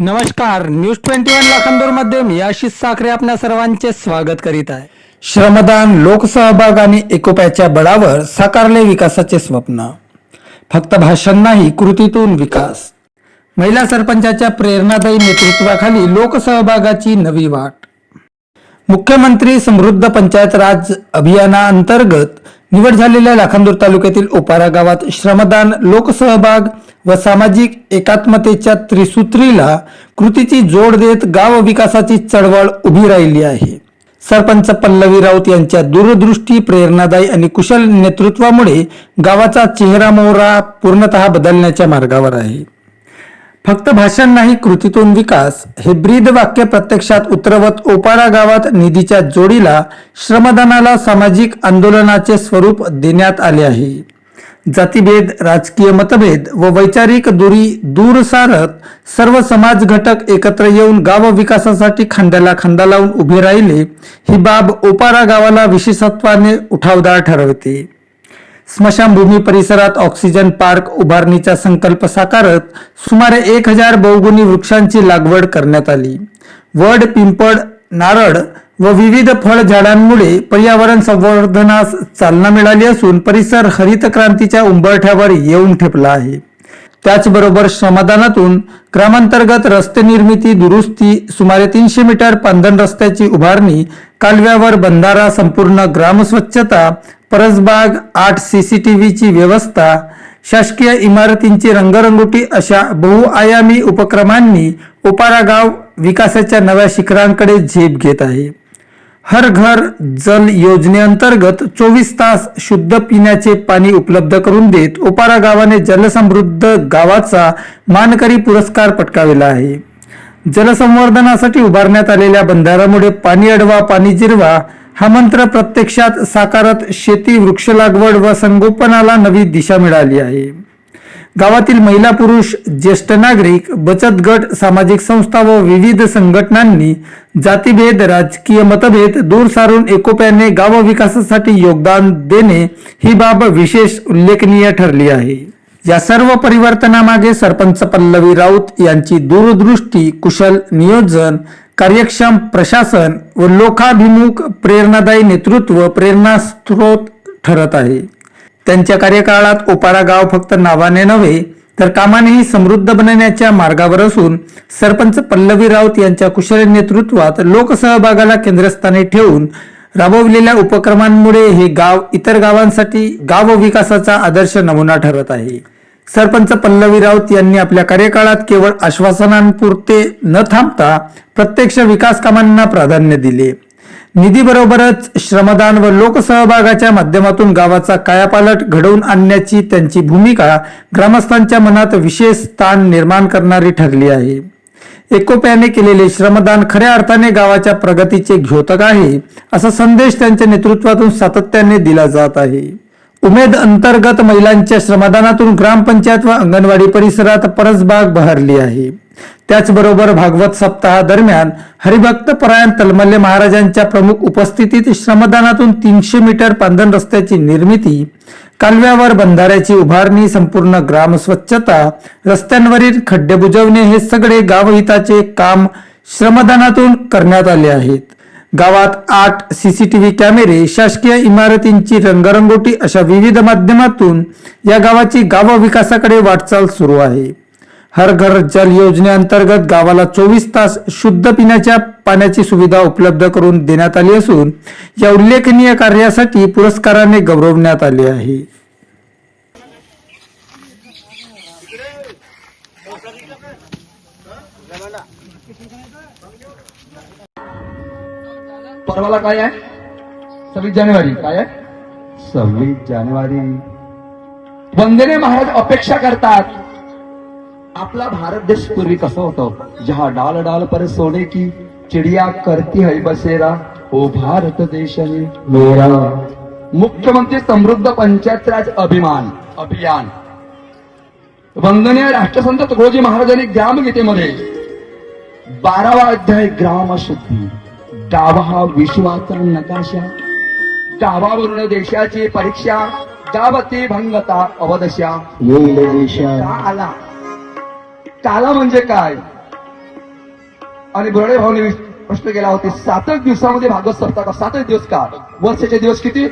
नमस्कार news twenty one लाखांदूरमध्ये मी आशिष साखरे आपल्या सर्वांचे स्वागत करीत आहे. श्रमदान लोकसहभाग आणि एकोप्याच्या बळावर साकारले विकासाचे स्वप्न. फक्त भाषण नाही कृतीतून विकास. महिला सरपंचाच्या प्रेरणादायी नेतृत्वाखाली लोकसहभागाची नवी वाट. मुख्यमंत्री समृद्ध पंचायत राज अभियानाअंतर्गत निवड झालेल्या लाखांदूर तालुक्यातील ओपारा गावात श्रमदान लोकसहभाग व सामाजिक एकात्मतेच्या त्रिसूत्रीला कृतीची जोड देत गाव विकासाची चळवळ उभी राहिली आहे. सरपंच पल्लवी राऊत यांच्या दूरदृष्टी प्रेरणादायी आणि कुशल नेतृत्वामुळे गावाचा चेहरा मोहरा पूर्णतः बदलण्याच्या मार्गावर आहे. फक्त भाषण नाही कृतीतून विकास. हे ब्रीद वाक्य प्रत्यक्षात उतरवत ओपारा गावात निधीच्या जोडीला श्रमदानाला सामाजिक आंदोलनाचे स्वरूप देण्यात आले आहे. जातीभेद राजकीय मतभेद व वैचारिक दुरी दूर सारत सर्व समाज घटक एकत्र येऊन गाव विकासासाठी खांद्याला खांदा लावून उभे राहिले ही बाब ओपारा गावाला विशेषत्वाने उठावदार ठरवते. स्मशानभूमी परिसरात ऑक्सिजन पार्क उभारणीचा संकल्प साकारत सुमारे एक हजार बहुगुणी वृक्षांची लागवड करण्यात आली. वड पिंपळ नारळ व विविध फळ झाडांमुळे पर्यावरण संवर्धनास चालना मिळाली असून परिसर हरित क्रांतीच्या उंबरठ्यावर येऊन ठेपला आहे. त्याचबरोबर श्रमदानातून ग्रामांतर्गत रस्ते निर्मिती दुरुस्ती सुमारे तीनशे मीटर पांधन रस्त्याची उभारणी कालव्यावर बंधारा संपूर्ण ग्रामस्वच्छता परसबाग आठ सीसीटीव्हीची व्यवस्था शासकीय इमारतींची रंगरंगोटी अशा बहुआयामी उपक्रमांनी उपारा गाव विकासाच्या नव्या शिखरांकडे झेप घेत आहे. हर घर जल योजनेअंतर्गत चोवीस तास शुद्ध पिण्याचे पाणी उपलब्ध करून देत उपारा गावाने जलसमृद्ध गावाचा मानकरी पुरस्कार पटकाविला आहे. जलसंवर्धनासाठी उभारण्यात आलेल्या बंधाऱ्यामुळे पाणी अडवा पाणी जिरवा हा मंत्र प्रत्यक्षात साकारत शेती वृक्ष लागवड व संगोपनाला नवी दिशा मिळाली आहे. गावातील महिला पुरुष ज्येष्ठ नागरिक बचत गट सामाजिक संस्था व विविध संघटनांनी जातीभेद राजकीय मतभेद दूर सारून एकोप्याने गाव विकासासाठी योगदान देणे ही बाब विशेष उल्लेखनीय ठरली आहे. या सर्व परिवर्तनामागे सरपंच पल्लवी राऊत यांची दूरदृष्टी कुशल नियोजन कार्यक्षम प्रशासन व लोकाभिमुख प्रेरणादायी नेतृत्व प्रेरणास्त्रोत ठरत आहे. त्यांच्या कार्यकाळात ओपारा गाव फक्त नावाने नव्हे तर कामानेही समृद्ध बनण्याच्या मार्गावर असून सरपंच पल्लवी राऊत यांच्या कुशल नेतृत्वात लोकसहभागाला केंद्रस्थानी ठेवून राबवलेल्या उपक्रमांमुळे हे गाव इतर गावांसाठी गाव विकासाचा आदर्श नमुना ठरत आहे. सरपंच पल्लवी राऊत यांनी आपल्या कार्यकाळात केवळ आश्वासनांपुरते न थांबता प्रत्यक्ष विकास कामांना प्राधान्य दिले. निधीबरोबरच श्रमदान व लोकसहभागाच्या माध्यमातून गावाचा कायापालट घडवून आणण्याची त्यांची भूमिका ग्रामस्थांच्या मनात विशेष स्थान निर्माण करणारी ठरली आहे. एकोप्याने केलेले श्रमदान खऱ्या अर्थाने गावाच्या प्रगतीचे द्योतक आहे असा संदेश त्यांच्या नेतृत्वातून सातत्याने दिला जात आहे. उमेद अंतर्गत महिलांच्या श्रमदानातून ग्रामपंचायत व अंगणवाडी परिसरात परसबाग बहरली आहे. त्याचबरोबर भागवत सप्ताहादरम्यान हरिभक्त परायण तलमल्ले महाराजांच्या प्रमुख उपस्थितीत श्रमदानातून तीनशे मीटर पांधन रस्त्याची निर्मिती कालव्यावर बंधाऱ्याची उभारणी संपूर्ण ग्राम स्वच्छता रस्त्यांवरील खड्डे बुजवणे हे सगळे गावहिताचे काम श्रमदानातून करण्यात आले आहेत. गावात आठ सीसीटीव्ही कॅमेरे शासकीय इमारतींची रंगरंगोटी अशा विविध माध्यमातून या गावाची गाव विकासाकडे वाटचाल सुरू आहे. हर घर जल योजनेअंतर्गत गावाला चोवीस तास शुद्ध पिण्याच्या पाण्याची सुविधा उपलब्ध करून देण्यात आली असून या उल्लेखनीय कार्यासाठी पुरस्काराने गौरवण्यात आले आहे. परवाला काय आहे? सव्वीस जानेवारी काय आहे? सव्वीस जानेवारी. वंदने महाराज अपेक्षा करतात. आपला भारत देश पूर्वी कसं होतं? जहा डाल डाल पर सोने की चिड़िया करती है बसेरा ओ भारत देश है मेरा। मुख्यमंत्री समृद्ध पंचायत राज अभिमान अभियान. वंदनीय राष्ट्रसंत तुकडोजी महाराजांनी ग्रामगीतेमध्ये बारावा अध्याय ग्राम शुद्धी डावा हा विश्वाचा नकाशा डावावरून देशाची परीक्षा गावती भंगता अवदशा. येईल देशा. का आला काला म्हणजे काय? आणि बुराडे भाऊने प्रश्न केला होता सातच दिवसामध्ये भागवत सप्ताह का सातच दिवस का? वर्षाचे दिवस किती?